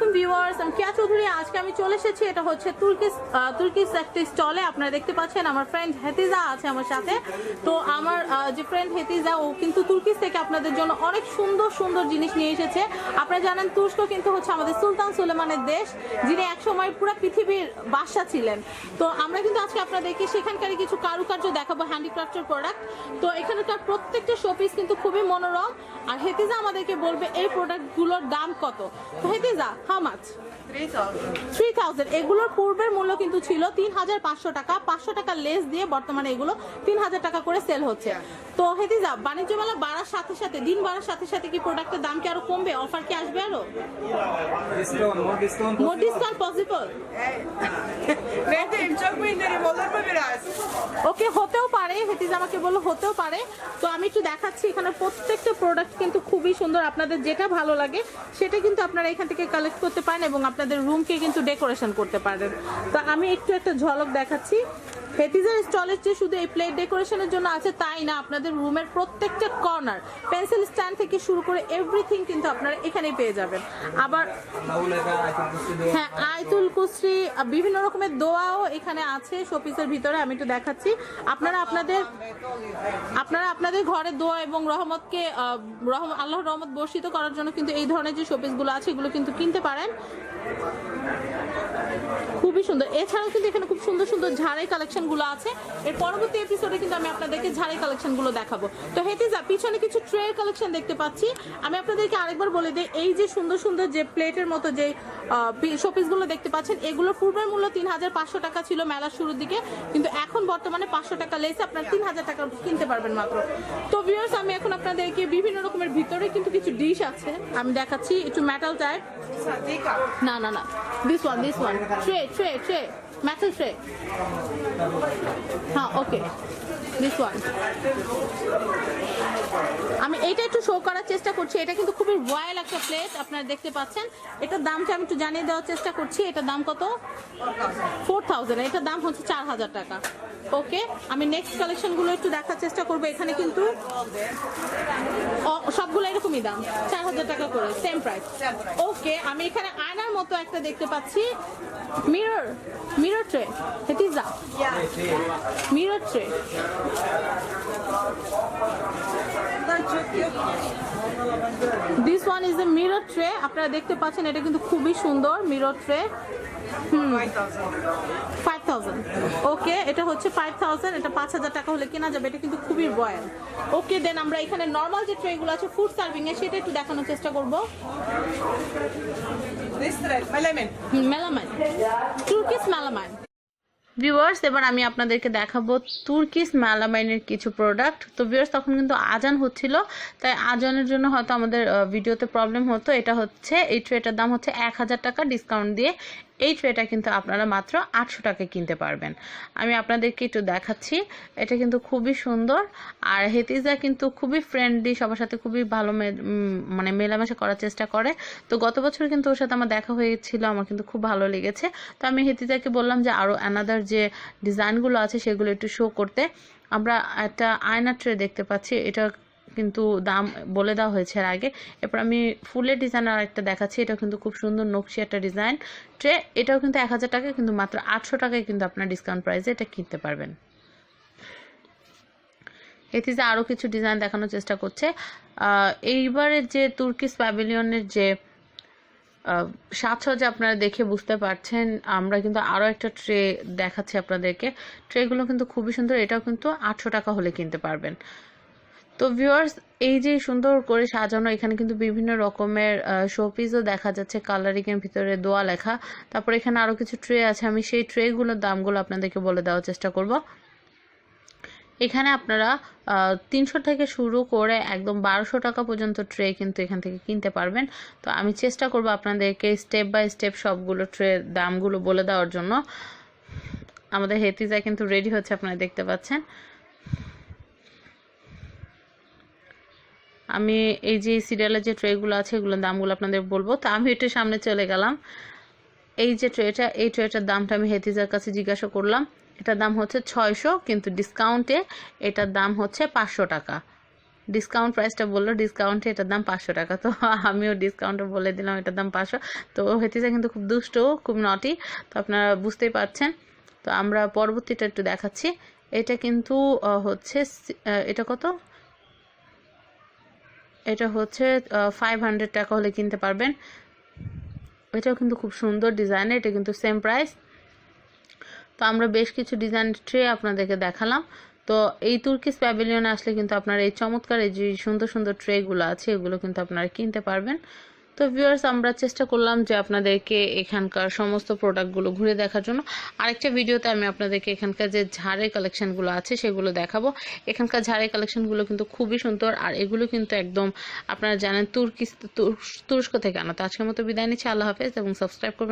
you viewers আমি কেয়া চৌধুরী, আজকে আমি চলে এসেছি, এটা হচ্ছে তুর্কিস তুর্কিস একটি স্টলে আপনারা দেখতে পাচ্ছেন, আমার ফ্রেন্ড হেতিজা আছে আমার সাথে। তো আমার যে ফ্রেন্ড হেতিজা, ও কিন্তু তুর্কিস থেকে আপনাদের জন্য অনেক সুন্দর সুন্দর জিনিস নিয়ে এসেছে। আপনারা জানেন, তুরস্ক কিন্তু হচ্ছে আমাদের সুলতান সুলেমানের দেশ, যিনি একসময় পুরো পৃথিবীর বাদশা ছিলেন। তো আমরা কিন্তু আজকে আপনাদেরকে সেখানকারই কিছু কারুকার্য দেখাবো হ্যান্ডিক্রাফটের প্রোডাক্ট তো এখানকার প্রত্যেকটা শোপিস কিন্তু খুবই মনোরম। আর হেতিজা আমাদেরকে বলবে, এই প্রোডাক্টগুলোর দাম কত? হেতিজা হাউ মাছ? 3000 থ্রি থাউজেন্ড এগুলোর পূর্বের মূল্য কিন্তু ছিল তিন হাজার পাঁচশো টাকা। পাঁচশো টাকা লেস দিয়ে বর্তমানে এগুলো তিন হাজার টাকা করে সেল হচ্ছে। তো হেতিজা বাণিজ্য মেলা বাড়ার সাথে সাথে দিন বাড়ার সাথে সাথে কি প্রোডাক্টের দাম কি আরও কমবে? অফার কি আসবে আরও. মোর ডিসকাউন্ট পসিবল? ওকে হতেও পারে হেতিজ আমাকে বলল হতেও পারে। তো আমি একটু দেখাচ্ছি এখানে প্রত্যেকটা প্রোডাক্ট কিন্তু খুবই সুন্দর। আপনাদের যেটা ভালো লাগে সেটা কিন্তু আপনারা এখান থেকে কালেক্ট করতে পারেন এবং আপনাদের রুমকে কিন্তু ডেকোরেশন করতে পারেন। তো আমি একটু একটা ঝলক দেখাচ্ছি। হেতিজের স্টলের যে শুধু এই প্লেট ডেকোরেশনের জন্য আছে তাই না? আপনাদের রুমের প্রত্যেকটা কর্নার পেন্সিল স্ট্যান্ড থেকে শুরু করে এভরিথিং কিন্তু আপনারা এখানেই পেয়ে যাবেন। আবার হ্যাঁ আয়তুল আহ, বিভিন্ন রকমের দোয়াও এখানে আছে শোপিসের ভিতরে আমি একটু দেখাচ্ছি। আপনারা আপনাদের আপনারা আপনাদের ঘরে দোয়া এবং রহমতকে রহম আল্লাহর রহমত বর্ষিত করার জন্য কিন্তু এই ধরনের যে শোপিসগুলো আছে এগুলো কিন্তু কিনতে পারেন। খুবই সুন্দর। এছাড়াও কিন্তু এখানে খুব সুন্দর সুন্দর ঝাড়াই কালেকশন গুলো আছে। এর পরবর্তী এপিসোডে কিন্তু আমি আপনাদেরকে ঝাড়াই কালেকশনগুলো দেখাবো। তো হেতিজা পিছনে কিছু ট্রে কালেকশন দেখতে পাচ্ছি। আমি আপনাদেরকে আরেকবার বলে দিই এই যে সুন্দর সুন্দর যে প্লেটের মতো যে শোপিসগুলো দেখতে পাচ্ছেন এগুলোর পূর্বের মূল্য তিন হাজার পাঁচশো টাকা ছিল মেলার শুরুর দিকে। কিন্তু এখন বর্তমানে পাঁচশো টাকা লেসে আপনার তিন হাজার টাকা কিনতে পারবেন মাত্র। তো ভিউয়ার্স আমি এখন আপনাদেরকে বিভিন্ন রকমের ভিতরে কিন্তু কিছু ডিশ আছে। আমি দেখাচ্ছি একটু মেটাল টাইপ না না না this one this one tray tray tray metal tray হ্যাঁ ওকে দিস ওয়ান আমি এইটা একটু শো করার চেষ্টা করছি। এটা কিন্তু খুবই রয়্যাল একটা প্লেট আপনারা দেখতে পাচ্ছেন। এটার দামটা আমি একটু জানিয়ে দেওয়ার চেষ্টা করছি। এটার দাম কত? ফোর থাউজেন্ড এটার দাম হচ্ছে চার হাজার টাকা। ওকে আমি নেক্সট কালেকশনগুলো একটু দেখার চেষ্টা করব। এখানে কিন্তু সবগুলো এরকমই দাম। চার হাজার টাকা করে সেম প্রাইস ওকে আমি এখানে আয়নার মতো একটা দেখতে পাচ্ছি। Mirror mirror tray হেটিজা mirror tray. This one is a mirror tray আপনারা দেখতে পাচ্ছেন এটা কিন্তু খুবই সুন্দর mirror tray 5000. Five thousand okay এটা হচ্ছে ফাইভ থাউজেন্ড এটা পাঁচ হাজার টাকা হলে কেনা যাবে এটা কিন্তু খুবই রয়্যাল ওকে দেন আমরা এখানে নর্মাল যে ট্রেগুলো আছে ফুড সার্ভিং এ সেটা একটু দেখানোর চেষ্টা করব. মেলামাইন তুর্কিস মেলামাইন ভিউয়ার্স এবার আমি আপনাদেরকে দেখাবো তুর্কিস মেলামাইনের কিছু প্রোডাক্ট তো ভিউয়ার্স তখন কিন্তু আজান হচ্ছিল, তাই আজানের জন্য হয়তো আমাদের ভিডিওতে প্রবলেম হতো। এটা হচ্ছে, এই ট্রেটার দাম হচ্ছে এক হাজার টাকা ডিসকাউন্ট দিয়ে। এই ট্রেটা কিন্তু আপনারা মাত্র আটশো টাকায় কিনতে পারবেন। আমি আপনাদেরকে একটু দেখাচ্ছি, এটা কিন্তু খুবই সুন্দর। আর হেতিজা কিন্তু খুবই ফ্রেন্ডলি সবার সাথে খুবই ভালো মানে মেলামেশা করার চেষ্টা করে। তো গত বছর কিন্তু ওর সাথে আমার দেখা হয়েছিল, আমার কিন্তু খুব ভালো লেগেছে। তো আমি হেতিজাকে বললাম যে আরও অ্যানাদার যে ডিজাইনগুলো আছে সেগুলো একটু শো করতে। আমরা একটা আয়না ট্রে দেখতে পাচ্ছি, এটা কিন্তু দাম বলে দেওয়া হয়েছে এর আগে। এরপর আমি ফুলের ডিজাইন আর একটা দেখাচ্ছি এটা কিন্তু খুব সুন্দর নকশি একটা ডিজাইন ট্রে, এটাও কিন্তু এক হাজার টাকা, কিন্তু মাত্র আটশো টাকায় কিন্তু আপনার ডিসকাউন্ট প্রাইসে এটা কিনতে পারবেন। এটিতে আরও কিছু ডিজাইন দেখানোর চেষ্টা করছে। এইবারের যে তুর্কিস প্যাভিলিয়নের যে সাজসজ্জা আপনারা দেখে বুঝতে পারছেন, আমরা কিন্তু আরও একটা ট্রে দেখাচ্ছি আপনাদেরকে। ট্রেগুলো কিন্তু খুবই সুন্দর, এটাও কিন্তু আটশো টাকা হলে কিনতে পারবেন। তো ভিউয়ার্স এই যে সুন্দর করে সাজানো, এখানে কিন্তু বিভিন্ন রকমের শোপিসও দেখা যাচ্ছে কালারিং এর ভিতরে দোয়া লেখা। তারপর এখানে আরও কিছু ট্রে আছে, আমি সেই ট্রেগুলোর দামগুলো আপনাদেরকে বলে দেওয়ার চেষ্টা করব। এখানে আপনারা তিনশো থেকে শুরু করে একদম বারোশো টাকা পর্যন্ত ট্রে কিন্তু এখান থেকে কিনতে পারবেন। তো আমি চেষ্টা করব আপনাদেরকে স্টেপ বাই স্টেপ সবগুলো ট্রে দামগুলো বলে দেওয়ার জন্য। আমাদের হেতিজা কিন্তু রেডি হচ্ছে, আপনারা দেখতে পাচ্ছেন। আমি এই যে সিরিয়ালের যে ট্রেগুলো আছে, এগুলোর দামগুলো আপনাদের বলব। তো আমি একটু সামনে চলে গেলাম। এই যে ট্রেটা এই ট্রেটার দামটা আমি হেতিজার কাছে জিজ্ঞাসা করলাম। এটার দাম হচ্ছে ছয়শো, কিন্তু ডিসকাউন্টে এটার দাম হচ্ছে পাঁচশো টাকা। ডিসকাউন্ট প্রাইসটা বলল ডিসকাউন্টে এটার দাম পাঁচশো টাকা। তো আমিও ডিসকাউন্টে বলে দিলাম, এটার দাম পাঁচশো। তো হেতিজা কিন্তু খুব দুষ্ট খুব নটি তো আপনারা বুঝতেই পারছেন। তো আমরা পরবর্তীটা একটু দেখাচ্ছি। এটা কিন্তু হচ্ছে এটা কত? এটা হচ্ছে ফাইভ হান্ড্রেড টাকা হলে কিনতে পারবেন। এটাও কিন্তু খুব সুন্দর ডিজাইনের এটা কিন্তু সেম প্রাইস তো আমরা বেশ কিছু ডিজাইন ট্রে আপনাদেরকে দেখালাম। তো এই তুর্কিস প্যাভিলিয়নে আসলে কিন্তু আপনার এই চমৎকার এই যে সুন্দর সুন্দর ট্রেগুলো আছে, এগুলো কিন্তু আপনারা কিনতে পারবেন। তো ভিউয়ার্স আমরা চেষ্টা করলাম যে আপনাদেরকে এখানকার সমস্ত প্রোডাক্টগুলো ঘুরে দেখার জন্য। আরেকটা ভিডিওতে আমি আপনাদেরকে এখানকার যে ঝাড়ের কালেকশানগুলো আছে, সেগুলো দেখাবো। এখানকার ঝাড়ের কালেকশানগুলো কিন্তু খুবই সুন্দর, আর এগুলো কিন্তু একদম আপনারা জানেন তুর্কি, তুরস্ক থেকে আনা। তো আজকের মতো বিদায় নিচ্ছি, আল্লাহ হাফেজ, এবং সাবস্ক্রাইব করবেন।